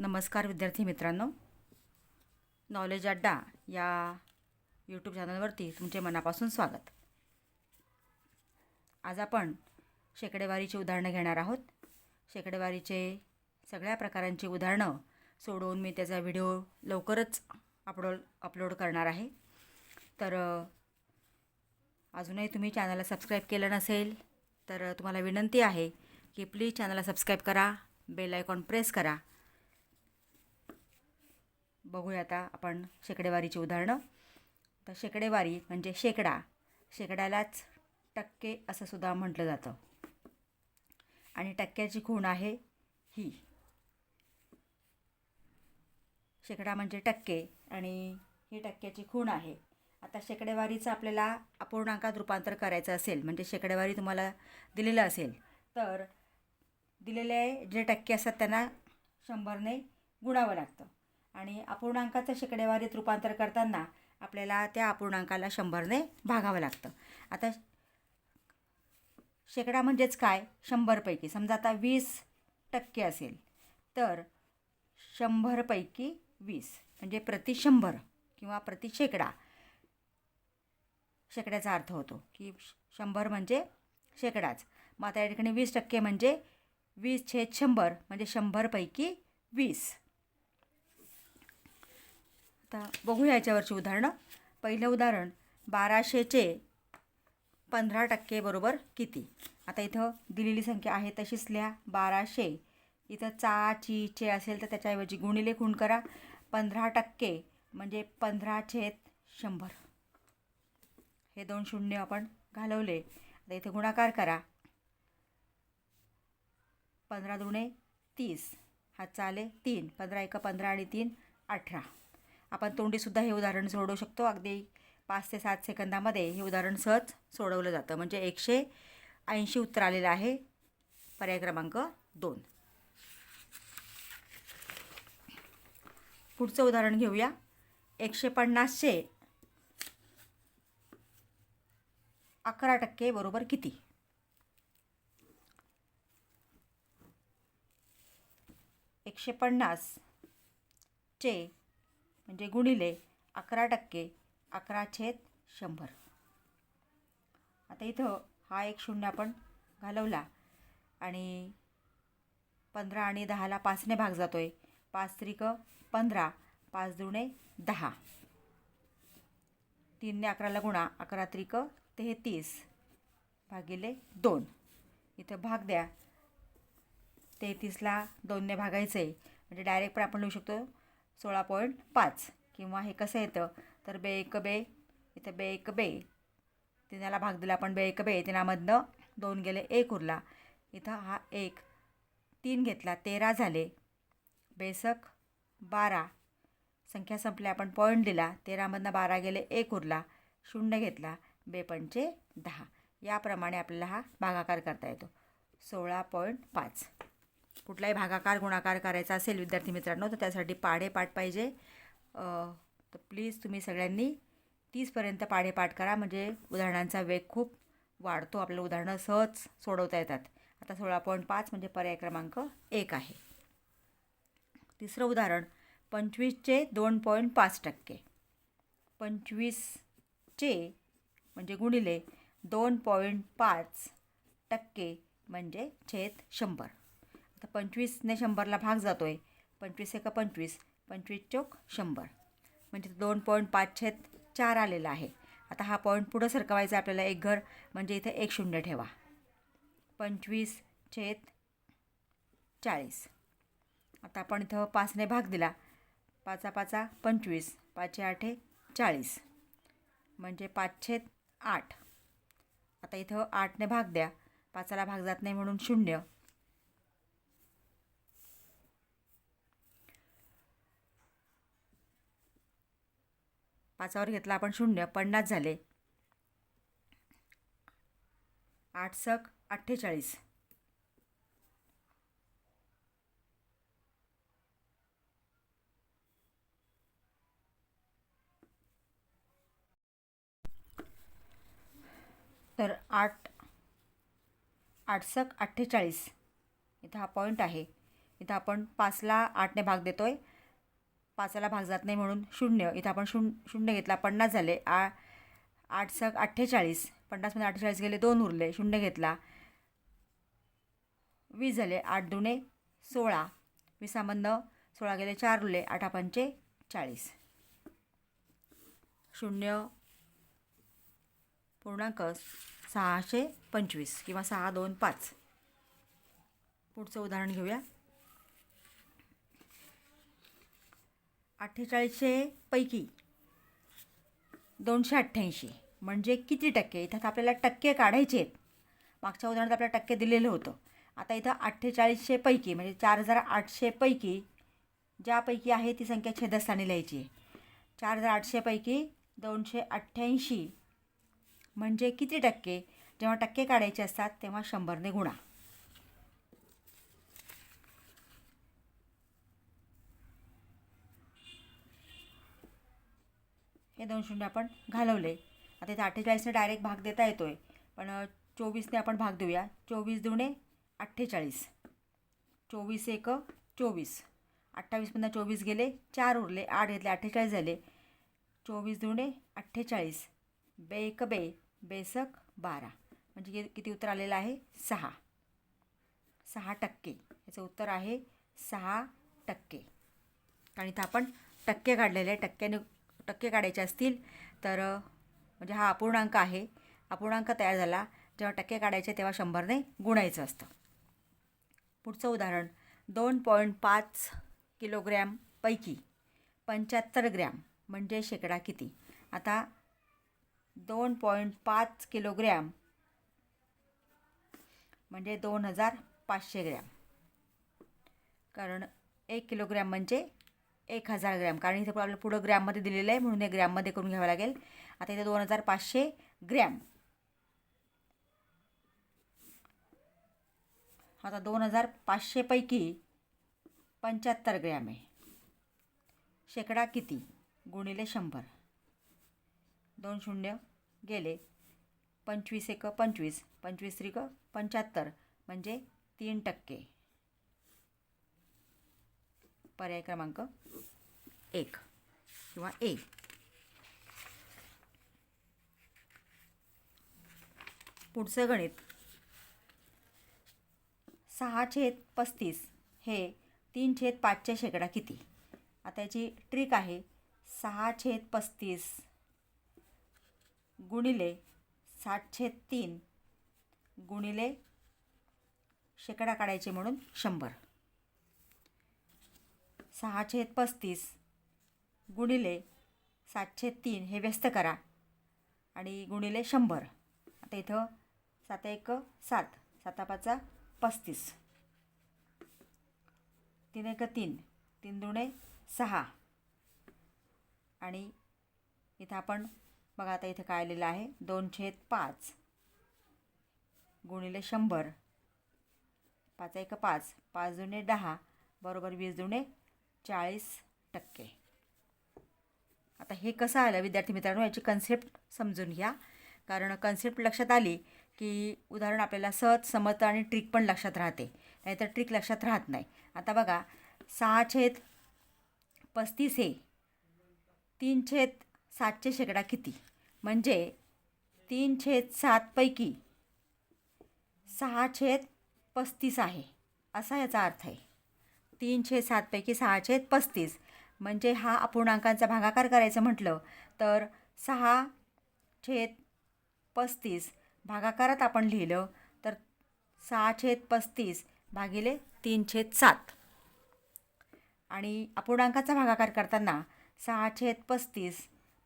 नमस्कार विद्यार्थी मित्रांनो. नॉलेज अड्डा या यूट्यूब चॅनलवरती तुमचे मनापासून स्वागत. आज आपण शेकडेवारीची उदाहरणं घेणार आहोत. शेकडेवारीचे सगळ्या प्रकारांची उदाहरणं सोडवून मी त्याचा व्हिडिओ लवकरच अपलोड अपलोड करणार आहे. तर अजूनही तुम्ही चॅनलला सबस्क्राईब केलं नसेल तर तुम्हाला विनंती आहे की प्लीज चॅनलला सबस्क्राईब करा बेल आयकॉन प्रेस करा. बघूया आता आपण शेकडेवारीची उदाहरणं. तर शेकडेवारी म्हणजे शेकडा. शेकड्यालाच टक्के असं सुद्धा म्हटलं जातं. आणि टक्क्याची खूण आहे ही. शेकडा म्हणजे टक्के आणि ही टक्क्याची खूण आहे. आता शेकडेवारीचं आपल्याला अपूर्णांकात रूपांतर करायचं असेल म्हणजे शेकडेवारी तुम्हाला दिलेलं असेल तर दिलेले जे टक्के असतात त्यांना शंभरने गुणावं लागतं. आणि अपूर्णांकाचं शेकडेवारीत रूपांतर करताना आपल्याला त्या अपूर्णांकाला शंभरने भागावं लागतं. आता शेकडा म्हणजेच काय? शंभरपैकी. समजा आता वीस टक्के असेल तर शंभरपैकी वीस म्हणजे प्रति शंभर किंवा प्रति शेकडा शेकड्याचा अर्थ होतो की शंभर म्हणजे शेकडाच. मग आता या ठिकाणी वीस टक्के म्हणजे वीस छेद शंभर म्हणजे शंभरपैकी वीस. आता बघूया याच्यावरची उदाहरणं. पहिलं उदाहरण बाराशेचे पंधरा टक्के बरोबर किती? आता इथं दिलेली संख्या आहे तशीच लिहा. बाराशे. इथं चा ची चे असेल तर त्याच्याऐवजी गुणिले खूण करा. पंधरा टक्के म्हणजे पंधरा छेद शंभर. हे दोन शून्य आपण घालवले. आता इथे गुणाकार करा. पंधरा दुणे तीस. हा चाले तीन. पंधरा एका पंधरा आणि तीन अठरा. आपण तोंडीसुद्धा हे उदाहरण सोडवू शकतो. अगदी पाच ते सात सेकंदामध्ये हे उदाहरण सहज सोडवलं जातं. म्हणजे एकशे ऐंशी उत्तर आलेलं आहे. पर्याय क्रमांक दोन. पुढचं उदाहरण घेऊया. एकशे पन्नासचे अकरा टक्के बरोबर किती? एकशे पन्नास चे म्हणजे गुणिले अकरा टक्के अकरा छेद शंभर. आता इथं हा एक शून्य आपण घालवला आणि पंधरा आणि दहाला पाचने भाग जातो आहे पाच त्रिक पंधरा पाच दुणे दहा. तीनने अकराला गुणा अकरा त्रिक तेहतीस भागिले दोन. इथं भाग द्या. तेहतीसला दोनने भागायचं आहे म्हणजे डायरेक्ट पण आपण लिहू शकतो सोळा पॉईंट पाच किंवा हे कसं येतं? तर बे एक बे इथं बे एक बे. तिनाला भाग दिला आपण बे एक बे. तिनामधनं दोन गेले एक उरला. इथं हा एक. तीन घेतला तेरा झाले. बेसक बारा. संख्या संपल्या आपण पॉईंट दिला. तेरामधनं बारा गेले एक उरला. शून्य घेतला बेपंचे दहा. याप्रमाणे आपल्याला हा भागाकार करता येतो. सोळा पॉईंट पाच. कुठलाही भागाकार गुणाकार करायचा असेल विद्यार्थी मित्रांनो तर त्यासाठी पाढेपाठ पाहिजे. तर प्लीज तुम्ही सगळ्यांनी तीसपर्यंत पाढेपाठ करा. म्हणजे उदाहरणांचा वेग खूप वाढतो. आपल्याला उदाहरणं सहज सोडवता येतात. आता सोळा पॉईंट पाच म्हणजे पर्याय क्रमांक एक आहे. तिसरं उदाहरण पंचवीसचे दोन पॉईंट पाच टक्के. पंचवीसचे म्हणजे गुणिले दोन पॉईंट पाच टक्के म्हणजे छेद शंभर. पंचवीसने शंभरला भाग जातो आहे पंचवीस एका पंचवीस पंचवीस चौक शंभर. म्हणजे दोन पॉईंट पाच छेद चार आलेला आहे. आता हा पॉईंट पुढं सरकवायचा आपल्याला एक घर म्हणजे इथे एक शून्य ठेवा. पंचवीस छेद चाळीस. आता आपण इथं पाचने भाग दिला. पाचा पाचा पंचवीस पाचशे आठे चाळीस. म्हणजे पाचशे आठ. आता इथं आठने भाग द्या. पाचाला भाग जात नाही म्हणून शून्य. पाचावर घेतला आपण शून्य पन्नास झाले. आठ सक अठ्ठेचाळीस. तर आठ आठसक अठ्ठेचाळीस. इथं हा पॉईंट आहे. इथं आपण पाचला आठने भाग देतो आहे पाचाला भाग जात नाही म्हणून शून्य. इथं आपण शून शून्य घेतला पन्नास झाले. आ आठ सक अठ्ठेचाळीस. पन्नासमध्ये अठ्ठेचाळीस गेले दोन उरले. शून्य घेतला. वीस झाले आठ दुणे सोळा. वीसामधनं सोळा गेले चार उरले आठा पंचे चाळीस. शून्य पूर्णांक सहाशे पंचवीस किंवा सहा दोन पाच. पुढचं उदाहरण घेऊया. अठ्ठेचाळीसशे पैकी दोनशे अठ्ठ्याऐंशी. म्हणजे किती टक्के? इथं आपल्याला टक्के काढायचे आहेत. मागच्या उदाहरणात आपल्याला टक्के दिलेलं होतं. आता इथं अठ्ठेचाळीसशे पैकी म्हणजे चार हजार आठशे पैकी ज्यापैकी आहे ती संख्या छेदस्थानी लिहायची. आहे चार हजार आठशेपैकी दोनशे अठ्ठ्याऐंशी. म्हणजे किती टक्के? जेव्हा टक्के काढायचे असतात तेव्हा शंभरने गुणा. हे दोन शून्य आपण घालवले. आता इथे अठ्ठेचाळीसने डायरेक्ट भाग देता येतो आहे पण चोवीसने आपण भाग देऊया. चोवीस दुणे अठ्ठेचाळीस. चोवीस एक चोवीस. अठ्ठावीसमधनं चोवीस गेले चार उरले आठ घेतले अठ्ठेचाळीस झाले. चोवीस दुणे अठ्ठेचाळीस. बे एक बे बेसक बारा. म्हणजे किती उत्तर आलेलं आहे? सहा. सहा टक्के. याचं उत्तर आहे सहा टक्के. कारण इथं आपण टक्के काढलेले आहे. टक्क्याने टक्के काढायचे असतील तर म्हणजे हा अपूर्णांक आहे. अपूर्णांक तयार झाला. जेव्हा टक्के काढायचे तेव्हा शंभरने गुणायचं असतं. पुढचं उदाहरण. दोन पॉईंट पाच किलोग्रॅमपैकी पंच्याहत्तर ग्रॅम म्हणजे शेकडा किती? आता दोन पॉईंट पाच किलोग्रॅम म्हणजे दोन हजार पाचशे ग्रॅम. कारण एक किलोग्रॅम म्हणजे एक हजार ग्रॅम. कारण इथे आपल्याला पुढं ग्रॅममध्ये दिलेलं आहे म्हणून हे ग्रॅममध्ये करून घ्यावं लागेल. आता इथे दोन हजार पाचशे ग्रॅम. आता दोन हजार पाचशेपैकी पंच्याहत्तर ग्रॅम आहे. शेकडा किती? गुणिले शंभर. दोन शून्य गेले. पंचवीस एक पंचवीस. पंचवीस त्रिक पंच्याहत्तर. म्हणजे तीन टक्के. पर्याय क्रमांक एक किंवा ए. पुढचं गणित. सहा छेद पस्तीस हे तीन छेद पाचच्या शेकडा किती? आता याची ट्रिक आहे. सहा छेद पस्तीस गुणिले सात छेद तीन गुणिले शेकडा काढायचे म्हणून शंभर. सहा छेद पस्तीस गुणिले सातशे तीन हे व्यस्त करा. आणि गुणिले शंभर. आता इथं सात एक सात सातापाचा पस्तीस. तीन एक तीन तीन दुणे सहा. आणि इथं आपण बघा आता इथं काय आलेलं आहे? दोन छेद पाच गुणिले शंभर. पाच एक पाच पाच दुणे दहा बरोबर वीस दुणे चाळीस टक्के. आता हे कसं आलं विद्यार्थी मित्रांनो याची कन्सेप्ट समजून घ्या. कारण कन्सेप्ट लक्षात आली की उदाहरण आपल्याला सहज समजतं आणि ट्रिक पण लक्षात राहते. नाहीतर ट्रिक लक्षात राहत नाही. आता बघा सहा छेद पस्तीस हे तीन छेद सातचे शेकडा किती? म्हणजे तीन छेद सातपैकी सहा छेद पस्तीस आहे. असा याचा अर्थ आहे. तीन छेद सातपैकी सहा छेद पस्तीस. म्हणजे हा अपूर्णांकांचा भागाकार करायचं म्हटलं तर सहा छेद पस्तीस भागाकारात आपण लिहिलं तर सहा छेद पस्तीस भागिले तीन छेद सात. आणि अपूर्णांकाचा भागाकार करताना सहा छेद पस्तीस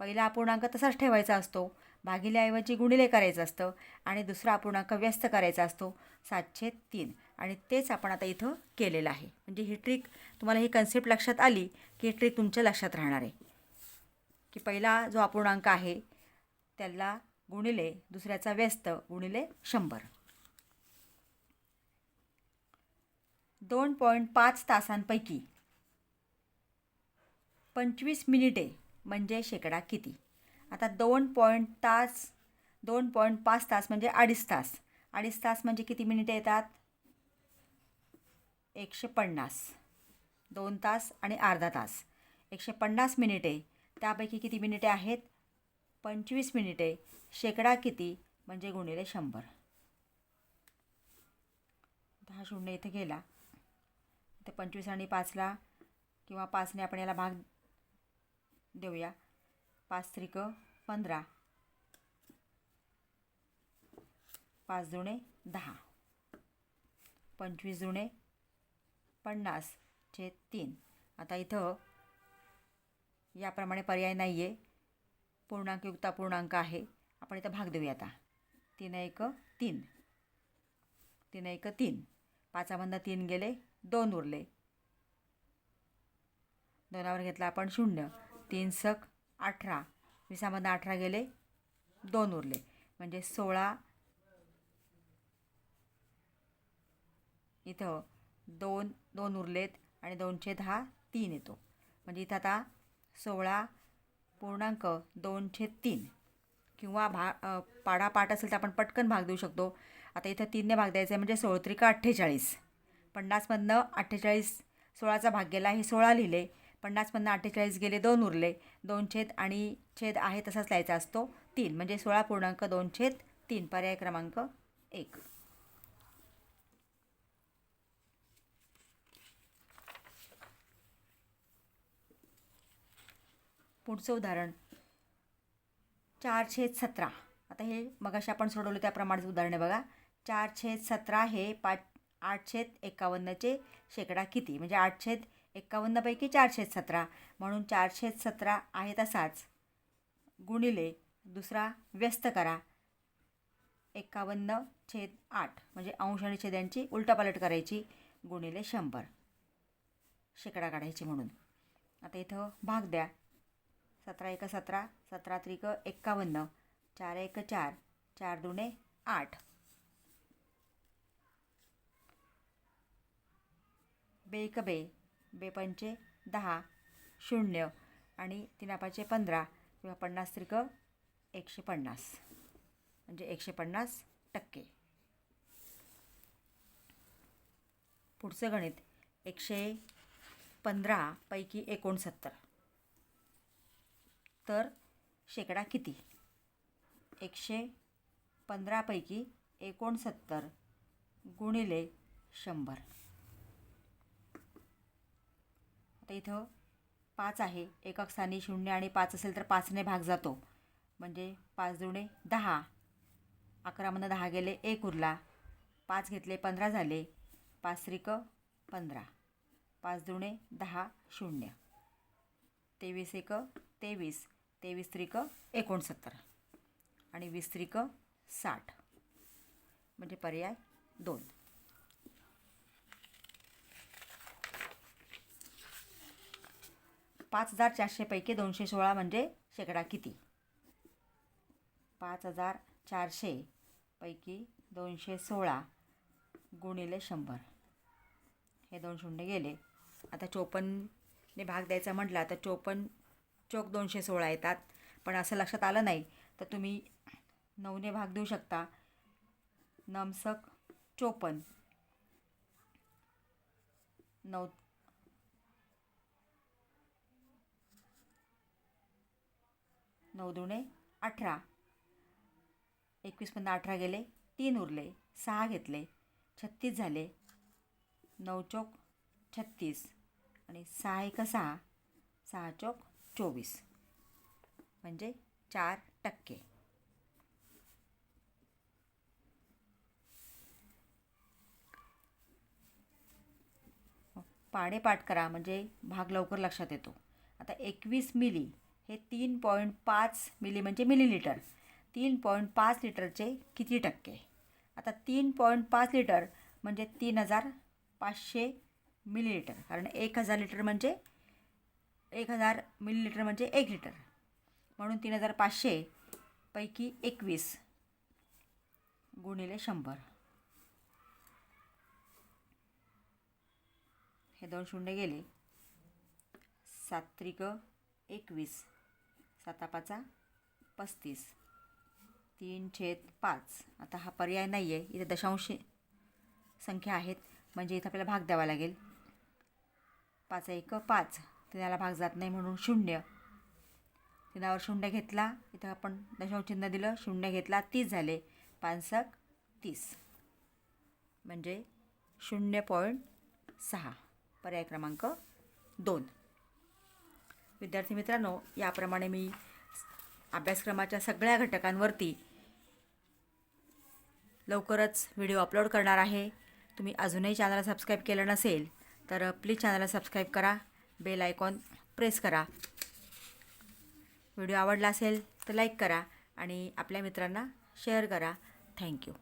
पहिला अपूर्णांक तसाच ठेवायचा असतो भागिल्याऐवजी गुणिले करायचं असतं आणि दुसरा अपूर्णांक व्यस्त करायचा असतो सातशे तीन. आणि तेच आपण आता इथं केलेलं आहे. म्हणजे ही ट्रिक तुम्हाला ही कन्सेप्ट लक्षात आली की ही ट्रिक तुमच्या लक्षात राहणार आहे. की पहिला जो अपूर्णांक आहे त्याला गुणिले दुसऱ्याचा व्यस्त गुणिले शंभर. दोन पॉईंट पाच तासांपैकी पंचवीस मिनिटे म्हणजे शेकडा किती? आता दोन पॉईंट तास दोन पॉईंट पाच तास म्हणजे अडीच तास. अडीच तास म्हणजे किती मिनिटे येतात? एकशे पन्नास. दोन तास आणि अर्धा तास. एकशे पन्नास मिनिटे. त्यापैकी किती मिनिटे आहेत? पंचवीस मिनिटे. शेकडा किती? म्हणजे गुणिले शंभर. दहा हा शून्य इथे गेला. इथे पंचवीस आणि पाचला किंवा पाचने आपण याला भाग देऊया. पाच त्रिक पंधरा. पाच जुने दहा. पंचवीस जुने पन्नास छेद तीन. आता इथं याप्रमाणे पर्याय नाही आहे पूर्णांक युक्ता पूर्णांक आहे. आपण इथं भाग देऊया आता. तीन एक तीन. तीन एक तीन. पाचामधनं तीन गेले दोन उरले. दोनावर घेतला आपण शून्य. तीन सक अठरा. विसामधनं अठरा गेले दोन उरले. म्हणजे सोळा. इथं दोन दोन उरलेत आणि दोनशे दहा तीन येतो. म्हणजे इथं आता सोळा पूर्णांक दोनशे तीन किंवा भा पाडापाठ असेल तर आपण पटकन भाग देऊ शकतो. आता इथं तीनने भाग द्यायचा आहे म्हणजे सोळत्रिका अठ्ठेचाळीस. पन्नासमधनं अठ्ठेचाळीस सोळाचा भाग गेला हे सोळा लिहिले. पन्नासमधनं अठ्ठेचाळीस गेले दोन उरले. दोन छेद आणि छेद आहे तसाच लिहायचा असतो तीन. म्हणजे सोळा पूर्णांक दोन छेद तीन. पर्याय क्रमांक एक. पुढचं उदाहरण. चार छेद सतरा. आता हे मगाशी आपण सोडवलं त्याप्रमाणेच उदाहरण आहे बघा. चार छेद सतरा हे पाच आठ छेद एकावन्नचे शेकडा किती? म्हणजे आठ छेद एकावन्नपैकी चार छेद सतरा. म्हणून चार छेद सतरा आहे तसाच. गुणिले दुसरा व्यस्त करा. एकावन्न छेद आठ. म्हणजे अंश आणि छेद्यांची उलटापालट करायची. गुणिले शंभर. शेकडा काढायची म्हणून. आता इथं भाग द्या. सतरा एक सतरा सतरा त्रिक एक्कावन्न चार एक चार चार दुणे आठ. बे एक बे बेपंचे दहा शून्य आणि तिनापाचे पंधरा किंवा पन्नास त्रिक एकशे पन्नास. म्हणजे एकशे पन्नास टक्के. पुढचं गणित एकशे पंधरापैकी एकोणसत्तर. तर शेकडा किती? एकशे पंधरापैकी एकोणसत्तर गुणिले शंभर. आता इथं पाच आहे. एकक स्थानी शून्य आणि पाच असेल तर पाचने भाग जातो. म्हणजे पाच दुणे दहा. अकरामधनं दहा गेले एक उरला. पाच घेतले पंधरा झाले. पाच त्रिक पंधरा. पाच दुणे दहा शून्य. तेवीस एक तेवीस. तेवीस त्रिक एकोणसत्तर आणि वीस त्रिक साठ. म्हणजे पर्याय दोन. पाच हजार चारशेपैकी दोनशे सोळा म्हणजे शेकडा किती? पाच हजार चारशे पैकी दोनशे सोळा गुणिले शंभर. हे दोन शून्य गेले. आता चोपन्नने भाग द्यायचा म्हटला तर चोपन्न चोक दोनशे सोळा येतात. पण असं लक्षात आलं नाही तर तुम्ही नऊने भाग देऊ शकता. नमसक चोपन्न. नऊ. नऊ दुणे अठरा. एकवीसमधनं अठरा गेले तीन उरले सहा घेतले छत्तीस झाले. नऊ चोक छत्तीस. आणि सहा एक सहा. सहा चोक चोवीस. म्हणजे चार टक्के. पाढे पाठ करा म्हणजे भाग लवकर लक्षात येतो. आता एकवीस मिली हे तीन पॉईंट पाच मिली म्हणजे मिलीलिटर. तीन पॉईंट पाच लिटरचे किती टक्के? आता तीन पॉईंट पाच लिटर म्हणजे तीन हजार पाचशे मिलीलिटर. कारण एक हजार लिटर म्हणजे एक हजार मिलीलिटर म्हणजे एक लिटर म्हणून तीन हजार पाचशे पैकी एकवीस गुणिले शंभर. हे दोन शून्य गेले. सात्रिक एकवीस. सातापाचा पस्तीस. तीन छेद पाच. आता हा पर्याय नाही आहे इथे दशांश संख्या आहेत. म्हणजे इथं आपल्याला भाग द्यावा लागेल. पाच एक पाच. तिनाला भाग जात नाही म्हणून शून्य. तिनावर शून्य घेतला. इथं आपण दशांश चिन्ह दिलं. शून्य घेतला. तीस झाले. पानसक तीस. म्हणजे शून्य पॉईंट सहा. पर्याय क्रमांक दोन. विद्यार्थी मित्रांनो याप्रमाणे मी अभ्यासक्रमाच्या सगळ्या घटकांवरती लवकरच व्हिडिओ अपलोड करणार आहे. तुम्ही अजूनही चॅनलला सबस्क्राईब केलं नसेल तर प्लीज चॅनलला सबस्क्राईब करा. बेल आयकॉन प्रेस करा. व्हिडिओ आवडला असेल तर लाईक करा आणि आपल्या मित्रांना शेअर करा. थँक्यू.